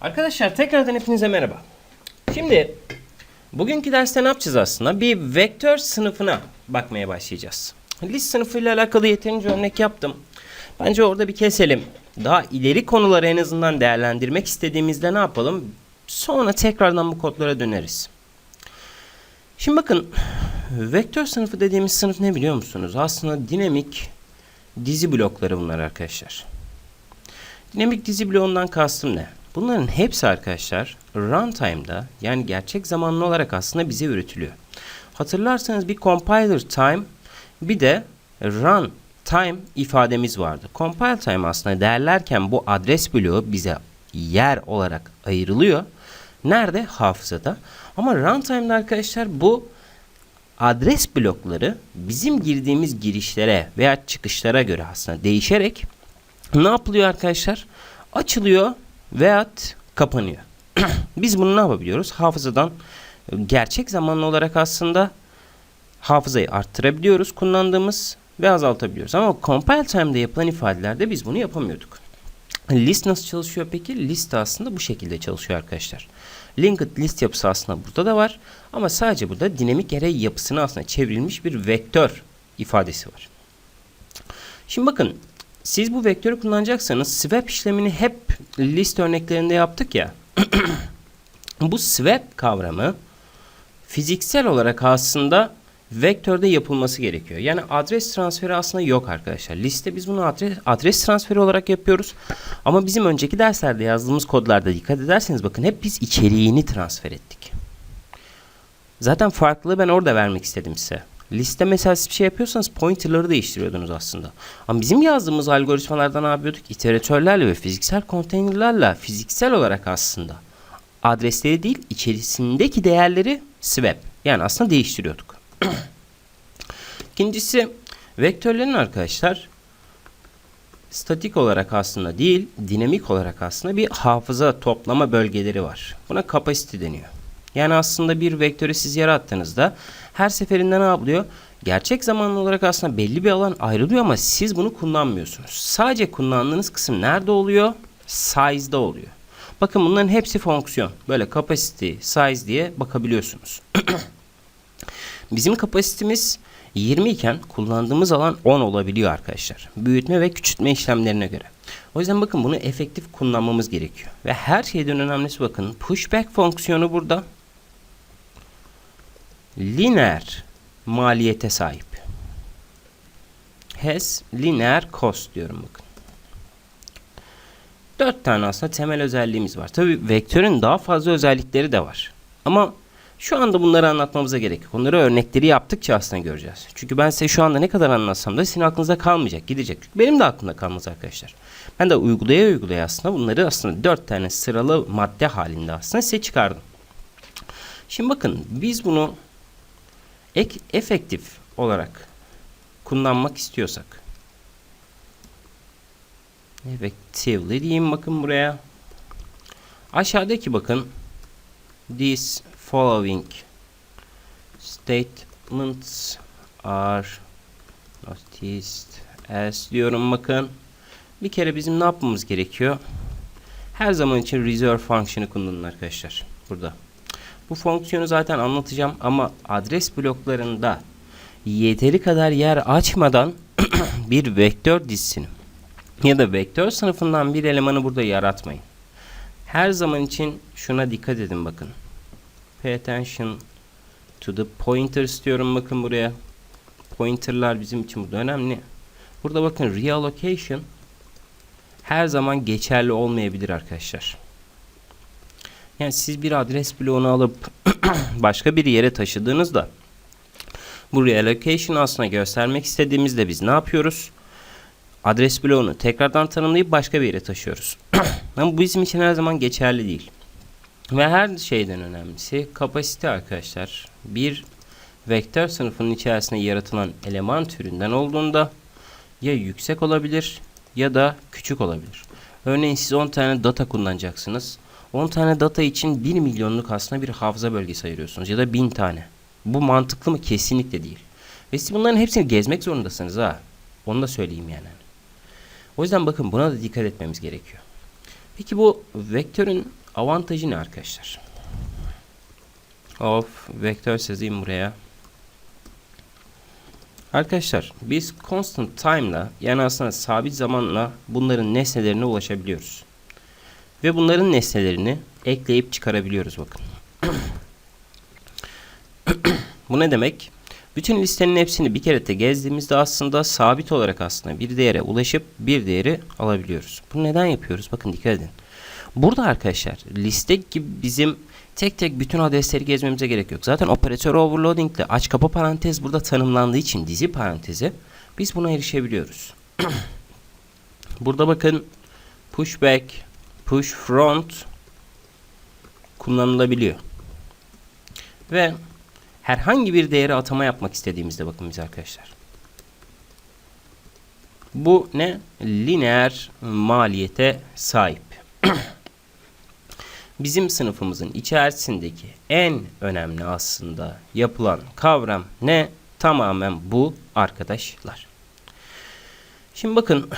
Arkadaşlar tekrardan hepinize merhaba. Şimdi bugünkü derste ne yapacağız aslında? Bir vektör sınıfına bakmaya başlayacağız. List sınıfıyla alakalı yeterince örnek yaptım. Bence orada bir keselim. Daha ileri konuları en azından değerlendirmek istediğimizde ne yapalım? Sonra tekrardan bu kodlara döneriz. Şimdi bakın vektör sınıfı dediğimiz sınıf ne biliyor musunuz? Aslında dinamik dizi blokları bunlar arkadaşlar. Dinamik dizi bloğundan kastım ne? Bunların hepsi arkadaşlar runtime'da yani gerçek zamanlı olarak aslında bize üretiliyor. Hatırlarsanız bir compiler time bir de run time ifademiz vardı. Compile time aslında değerlerken bu adres bloğu bize yer olarak ayrılıyor. Nerede? Hafızada. Ama runtime'da arkadaşlar bu adres blokları bizim girdiğimiz girişlere veya çıkışlara göre aslında değişerek ne yapılıyor arkadaşlar? Açılıyor veyahut kapanıyor. Biz bunu ne yapabiliyoruz? Hafızadan gerçek zamanlı olarak aslında hafızayı arttırabiliyoruz kullandığımız ve azaltabiliyoruz. Ama compile time'da yapılan ifadelerde biz bunu yapamıyorduk. List nasıl çalışıyor peki? List aslında bu şekilde çalışıyor arkadaşlar. Linked list yapısı aslında burada da var. Ama sadece burada dinamik array yapısına aslında çevrilmiş bir vektör ifadesi var. Şimdi bakın siz bu vektörü kullanacaksanız swap işlemini hep list örneklerinde yaptık ya. bu swap kavramı fiziksel olarak aslında vektörde yapılması gerekiyor. Yani adres transferi aslında yok arkadaşlar. Liste biz bunu adres, adres transferi olarak yapıyoruz. Ama bizim önceki derslerde yazdığımız kodlarda dikkat ederseniz bakın hep biz içeriğini transfer ettik. Zaten farklılığı ben orada vermek istedim size. Liste mesela bir şey yapıyorsanız pointerları değiştiriyordunuz aslında. Ama bizim yazdığımız algoritmalarda ne yapıyorduk? İteratörlerle ve fiziksel konteynerlerle fiziksel olarak aslında adresleri değil içerisindeki değerleri swap yani aslında değiştiriyorduk. İkincisi vektörlerin arkadaşlar statik olarak aslında değil dinamik olarak aslında bir hafıza toplama bölgeleri var. Buna kapasite deniyor. Yani aslında bir vektörü siz yarattığınızda her seferinde ne yapılıyor? Gerçek zamanlı olarak aslında belli bir alan ayrılıyor ama siz bunu kullanmıyorsunuz. Sadece kullandığınız kısım nerede oluyor? Size'da oluyor. Bakın bunların hepsi fonksiyon. Böyle capacity, size diye bakabiliyorsunuz. Bizim kapasitemiz 20 iken kullandığımız alan 10 olabiliyor arkadaşlar. Büyütme ve küçültme işlemlerine göre. O yüzden bakın bunu efektif kullanmamız gerekiyor. Ve her şeyden önemlisi bakın pushback fonksiyonu burada lineer maliyete sahip. Has linear cost diyorum bakın. Dört tane aslında temel özelliğimiz var. Tabi vektörün daha fazla özellikleri de var. Ama şu anda bunları anlatmamıza gerek yok. Onları örnekleri yaptıkça aslında göreceğiz. Çünkü ben size şu anda ne kadar anlatsam da sizin aklınıza kalmayacak, gidecek. Çünkü benim de aklımda kalmaz arkadaşlar. Ben de uygulaya uygulaya aslında bunları aslında dört tane sıralı madde halinde aslında size çıkardım. Şimdi bakın biz bunu ek efektif olarak kullanmak istiyorsak effectively diyeyim bakın buraya. Aşağıdaki bakın these following statements are noticed as diyorum bakın. Bir kere bizim ne yapmamız gerekiyor? Her zaman için reserve function'ı kullanın arkadaşlar. Burada. Bu fonksiyonu zaten anlatacağım ama adres bloklarında yeteri kadar yer açmadan bir vektör dizisini ya da vektör sınıfından bir elemanı burada yaratmayın. Her zaman için şuna dikkat edin bakın. Pay attention to the pointers diyorum bakın buraya. Pointerlar bizim için burada önemli. Burada bakın reallocation her zaman geçerli olmayabilir arkadaşlar. Yani siz bir adres bloğunu alıp başka bir yere taşıdığınızda bu reallocation aslında göstermek istediğimizde biz ne yapıyoruz? Adres bloğunu tekrardan tanımlayıp başka bir yere taşıyoruz. Ama bu bizim için her zaman geçerli değil. Ve her şeyden önemlisi kapasite arkadaşlar. Bir vektör sınıfının içerisinde yaratılan eleman türünden olduğunda ya yüksek olabilir ya da küçük olabilir. Örneğin siz 10 tane data kullanacaksınız. 10 tane data için 1 milyonluk aslında bir hafıza bölgesi ayırıyorsunuz ya da 1000 tane. Bu mantıklı mı? Kesinlikle değil. Ve siz bunların hepsini gezmek zorundasınız ha. Onu da söyleyeyim yani. O yüzden bakın buna da dikkat etmemiz gerekiyor. Peki bu vektörün Avantajı ne arkadaşlar? Of vektör yazayım buraya. Arkadaşlar biz constant time'la yani aslında sabit zamanla bunların nesnelerine ulaşabiliyoruz. Ve bunların nesnelerini ekleyip çıkarabiliyoruz bakın. Bu ne demek? Bütün listenin hepsini bir kere de gezdiğimizde aslında sabit olarak aslında bir değere ulaşıp bir değeri alabiliyoruz. Bunu neden yapıyoruz? Bakın dikkat edin. Burada arkadaşlar liste gibi bizim tek tek bütün adresleri gezmemize gerek yok. Zaten operatör overloading ile aç kapa parantez burada tanımlandığı için dizi parantezi biz buna erişebiliyoruz. burada bakın pushback, push front kullanılabiliyor. Ve herhangi bir değere atama yapmak istediğimizde bakın biz arkadaşlar. Bu ne? Lineer maliyete sahip. Bizim sınıfımızın içerisindeki en önemli aslında yapılan kavram ne? Tamamen bu arkadaşlar. Şimdi bakın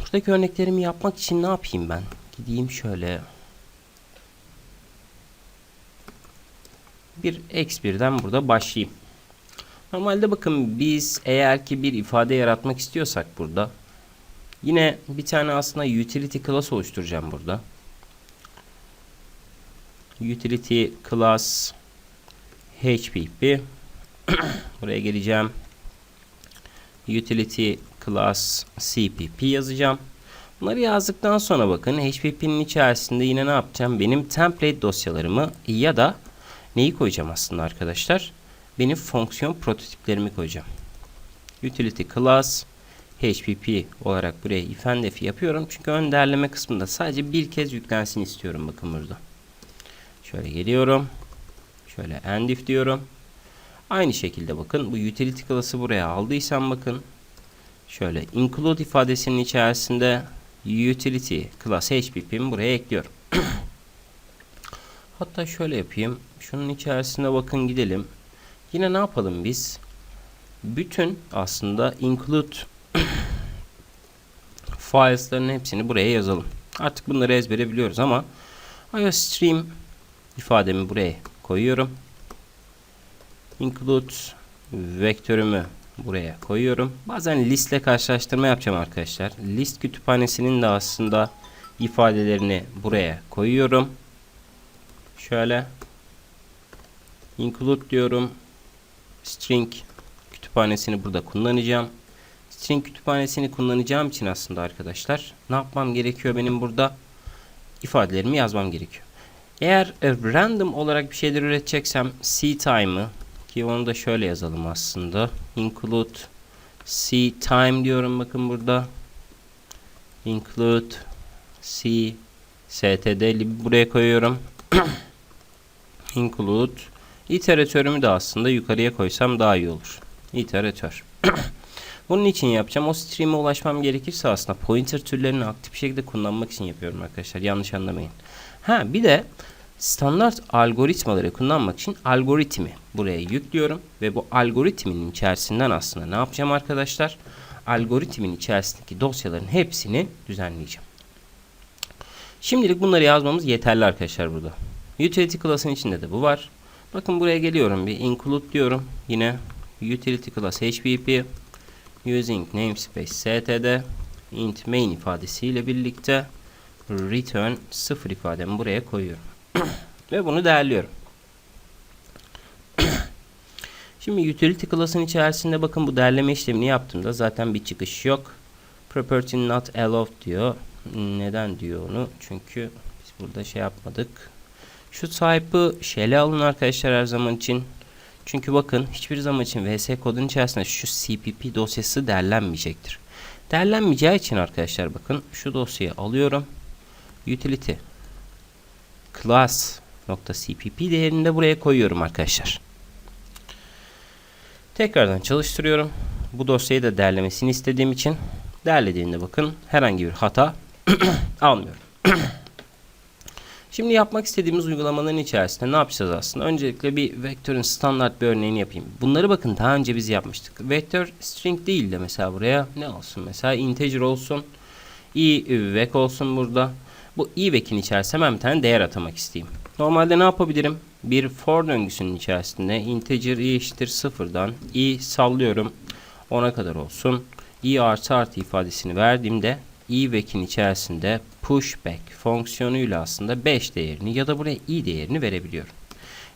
buradaki örneklerimi yapmak için ne yapayım ben? Gideyim şöyle bir x1'den burada başlayayım. Normalde bakın biz eğer ki bir ifade yaratmak istiyorsak burada yine bir tane aslında utility class oluşturacağım burada. Utility class HPP buraya geleceğim. Utility class CPP yazacağım. Bunları yazdıktan sonra bakın HPP'nin içerisinde yine ne yapacağım? Benim template dosyalarımı ya da neyi koyacağım aslında arkadaşlar? Benim fonksiyon prototiplerimi koyacağım. Utility class HPP olarak buraya if and if yapıyorum. Çünkü ön değerleme kısmında sadece bir kez yüklensin istiyorum bakın burada. Şöyle geliyorum. Şöyle end if diyorum. Aynı şekilde bakın bu utility class'ı buraya aldıysam bakın. Şöyle include ifadesinin içerisinde utility class HPP'mi buraya ekliyorum. Hatta şöyle yapayım. Şunun içerisine bakın gidelim. Yine ne yapalım biz? Bütün aslında include files'ların hepsini buraya yazalım. Artık bunları ezbere biliyoruz ama iostream ifademi buraya koyuyorum. Include vektörümü buraya koyuyorum. Bazen listle karşılaştırma yapacağım arkadaşlar. List kütüphanesinin de aslında ifadelerini buraya koyuyorum. Şöyle include diyorum. String kütüphanesini burada kullanacağım. String kütüphanesini kullanacağım için aslında arkadaşlar ne yapmam gerekiyor benim burada? ifadelerimi yazmam gerekiyor. Eğer e, random olarak bir şeyler üreteceksem C time'ı ki onu da şöyle yazalım aslında. Include C time diyorum bakın burada. Include C std buraya koyuyorum. include iteratörümü de aslında yukarıya koysam daha iyi olur. İteratör. Bunun için yapacağım. O stream'e ulaşmam gerekirse aslında pointer türlerini aktif şekilde kullanmak için yapıyorum arkadaşlar. Yanlış anlamayın. Ha bir de standart algoritmaları kullanmak için algoritmi buraya yüklüyorum ve bu algoritmin içerisinden aslında ne yapacağım arkadaşlar? Algoritmin içerisindeki dosyaların hepsini düzenleyeceğim. Şimdilik bunları yazmamız yeterli arkadaşlar burada. Utility class'ın içinde de bu var. Bakın buraya geliyorum bir include diyorum. Yine utility class hpp using namespace std int main ifadesiyle birlikte return 0 ifademi buraya koyuyorum. Ve bunu değerliyorum. Şimdi utility class'ın içerisinde bakın bu değerleme işlemini yaptığımda zaten bir çıkış yok. Property not allowed diyor. Neden diyor onu? Çünkü biz burada şey yapmadık. Şu type'ı şeyle alın arkadaşlar her zaman için. Çünkü bakın hiçbir zaman için VS kodun içerisinde şu CPP dosyası değerlenmeyecektir. Değerlenmeyeceği için arkadaşlar bakın şu dosyayı alıyorum. Utility class .cpp değerini de buraya koyuyorum arkadaşlar. Tekrardan çalıştırıyorum. Bu dosyayı da değerlemesini istediğim için değerlediğinde bakın herhangi bir hata almıyorum. Şimdi yapmak istediğimiz uygulamaların içerisinde ne yapacağız aslında? Öncelikle bir vektörün standart bir örneğini yapayım. Bunları bakın daha önce biz yapmıştık. Vektör string değil de mesela buraya ne olsun? Mesela integer olsun. i vec olsun burada. Bu i vekin içerisine ben bir tane değer atamak isteyeyim. Normalde ne yapabilirim? Bir for döngüsünün içerisinde integer i eşittir sıfırdan i sallıyorum 10'a kadar olsun. i artı artı ifadesini verdiğimde i vekin içerisinde pushback fonksiyonuyla aslında 5 değerini ya da buraya i değerini verebiliyorum.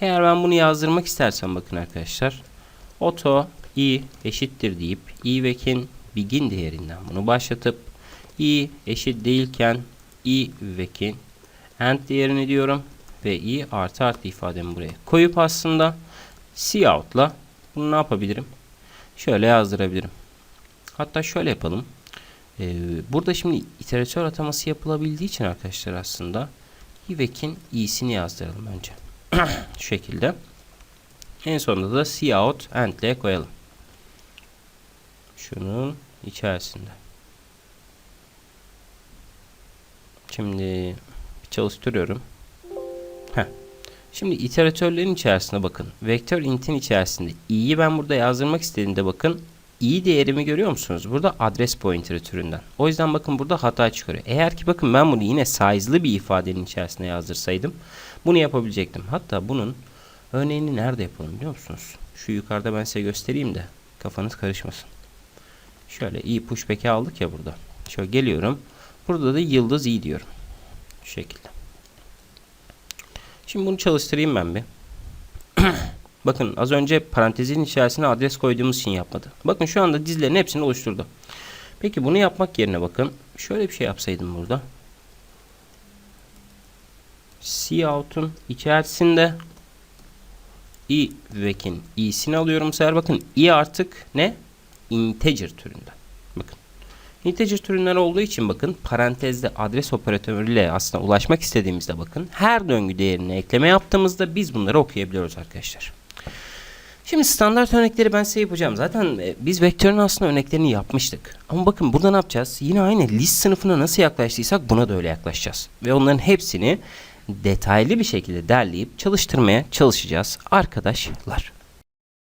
Eğer ben bunu yazdırmak istersem bakın arkadaşlar auto i eşittir deyip i vekin begin değerinden bunu başlatıp i eşit değilken i vekin end değerini diyorum ve i artı artı ifademi buraya koyup aslında cout'la bunu ne yapabilirim? Şöyle yazdırabilirim. Hatta şöyle yapalım. Ee, burada şimdi iteratör ataması yapılabildiği için arkadaşlar aslında i vekin i'sini yazdıralım önce. Şu şekilde. En sonunda da cout end'le koyalım. Şunun içerisinde. Şimdi çalıştırıyorum. Heh. Şimdi iteratörlerin içerisine bakın. Vektör int'in içerisinde i'yi ben burada yazdırmak istediğimde bakın i değerimi görüyor musunuz? Burada adres pointer'ı türünden. O yüzden bakın burada hata çıkarıyor. Eğer ki bakın ben bunu yine size'lı bir ifadenin içerisine yazdırsaydım bunu yapabilecektim. Hatta bunun örneğini nerede yapalım biliyor musunuz? Şu yukarıda ben size göstereyim de kafanız karışmasın. Şöyle i pushback'i aldık ya burada. Şöyle geliyorum. Burada da yıldız i diyorum. Şu şekilde. Şimdi bunu çalıştırayım ben bir. Bakın az önce parantezin içerisine adres koyduğumuz için yapmadı. Bakın şu anda dizlerin hepsini oluşturdu. Peki bunu yapmak yerine bakın. Şöyle bir şey yapsaydım burada. Cout'un içerisinde i vekin i'sini alıyorum bu sefer. Bakın i artık ne? Integer türünden. Integer türünden olduğu için bakın parantezde adres operatörüyle aslında ulaşmak istediğimizde bakın her döngü değerine ekleme yaptığımızda biz bunları okuyabiliyoruz arkadaşlar. Şimdi standart örnekleri ben size yapacağım. Zaten e, biz vektörün aslında örneklerini yapmıştık. Ama bakın burada ne yapacağız? Yine aynı list sınıfına nasıl yaklaştıysak buna da öyle yaklaşacağız. Ve onların hepsini detaylı bir şekilde derleyip çalıştırmaya çalışacağız arkadaşlar.